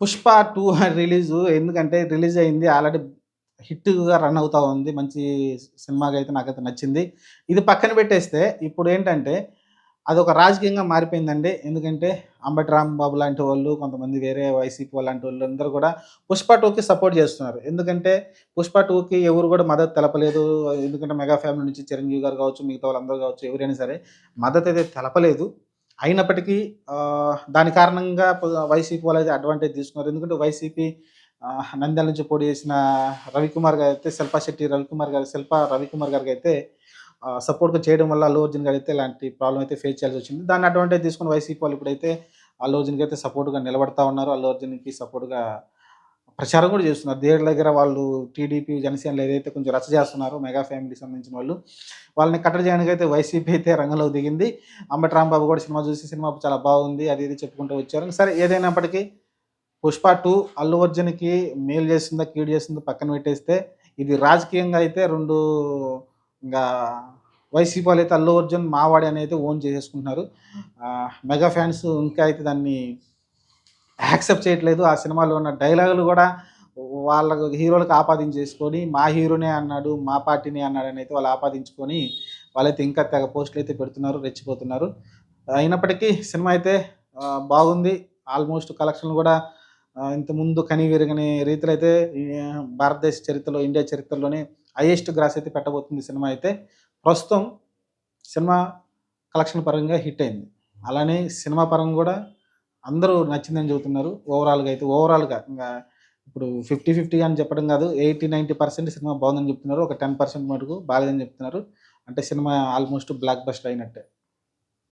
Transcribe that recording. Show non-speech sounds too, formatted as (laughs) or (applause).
Pushpa two (laughs) release ఎందుకంటే release అయింది. Already హిట్గా రన్ అవుతూ ఉంది. మంచి సినిమాగా అయితే నాకైతే నచ్చింది. ఇది పక్కన పెట్టేస్తే ఇప్పుడు ఏంటంటే అదొక రాజకీయంగా మారిపోయిందండి. ఎందుకంటే అంబటి రాంబాబు లాంటి వాళ్ళు కొంతమంది వేరే వైసీపీ లాంటి వాళ్ళు అందరూ కూడా పుష్ప టూకి సపోర్ట్ చేస్తున్నారు. ఎందుకంటే పుష్ప టూకి ఎవరు కూడా మద్దతు తెలపలేదు. ఎందుకంటే మెగా ఫ్యామిలీ నుంచి చిరంజీవి గారు కావచ్చు మిగతా వాళ్ళందరూ కావచ్చు ఎవరైనా సరే మద్దతు అయితే తెలపలేదు. అయినప్పటికీ దాని కారణంగా వైసీపీ వాళ్ళు అయితే అడ్వాంటేజ్ తీసుకున్నారు. ఎందుకంటే వైసీపీ నంద్యాల నుంచి పోటీ చేసిన రవికుమార్ గారు అయితే శిల్పా శెట్టి రవికుమార్ గారు శిల్ప రవికుమార్ గారికి అయితే సపోర్ట్గా చేయడం వల్ల అల్లు అర్జున్ గారు అయితే ఇలాంటి ప్రాబ్లం అయితే ఫేస్ చేయాల్సి వచ్చింది. దాన్ని అడ్వాంటేజ్ తీసుకుని వైసీపీ వాళ్ళు ఇప్పుడైతే అల్లు అర్జున్కి అయితే సపోర్ట్గా నిలబడతా ఉన్నారు. అల్లు అర్జున్కి సపోర్ట్గా ప్రచారం కూడా చేస్తున్నారు. దేవుడి దగ్గర వాళ్ళు టీడీపీ జనసేనలు ఏదైతే కొంచెం రచ్చ చేస్తున్నారో మెగా ఫ్యామిలీకి సంబంధించిన వాళ్ళు వాళ్ళని కట్టడి చేయడానికి అయితే వైసీపీ అయితే రంగంలోకి దిగింది. అంబటి రాంబాబు కూడా సినిమా చూసి సినిమా చాలా బాగుంది అది ఇది చెప్పుకుంటూ వచ్చారు. సరే ఏదైనప్పటికీ పుష్ప టూ అల్లు అర్జున్కి మేలు చేసిందా కీడు చేసిందో పక్కన పెట్టేస్తే ఇది రాజకీయంగా అయితే రెండు ఇంకా వైసీపీ వాళ్ళు అయితే అల్లు అర్జున్ మావాడి అని అయితే ఓన్ చేసేసుకుంటున్నారు. మెగా ఫ్యాన్స్ ఇంకా అయితే దాన్ని యాక్సెప్ట్ చేయట్లేదు. ఆ సినిమాలో ఉన్న డైలాగులు కూడా వాళ్ళ హీరోలకు ఆపాదించేసుకొని మా హీరోనే అన్నాడు మా పార్టీనే అన్నాడు అని అయితే వాళ్ళు ఆపాదించుకొని వాళ్ళైతే ఇంకా తెగ పోస్టులు అయితే పెడుతున్నారు రెచ్చిపోతున్నారు. అయినప్పటికీ సినిమా అయితే బాగుంది. ఆల్మోస్ట్ కలెక్షన్లు కూడా ఇంతకుముందు కని విరగని రీతిలో అయితే భారతదేశ చరిత్రలో ఇండియా చరిత్రలోనే హైయెస్ట్ గ్రాస్ అయితే పెట్టబోతుంది సినిమా అయితే. ప్రస్తుతం సినిమా కలెక్షన్ పరంగా హిట్ అయింది. అలానే సినిమా పరంగా కూడా అందరూ నచ్చిందని చెబుతున్నారు. ఓవరాల్గా అయితే ఓవరాల్గా ఇంకా ఇప్పుడు ఫిఫ్టీ ఫిఫ్టీ అని చెప్పడం కాదు ఎయిటీ నైంటీ పర్సెంట్ సినిమా బాగుందని చెప్తున్నారు. ఒక టెన్ పర్సెంట్ మటుకు బాగాలేదని చెప్తున్నారు. అంటే సినిమా ఆల్మోస్ట్ బ్లాక్ బస్టర్ అయినట్టే.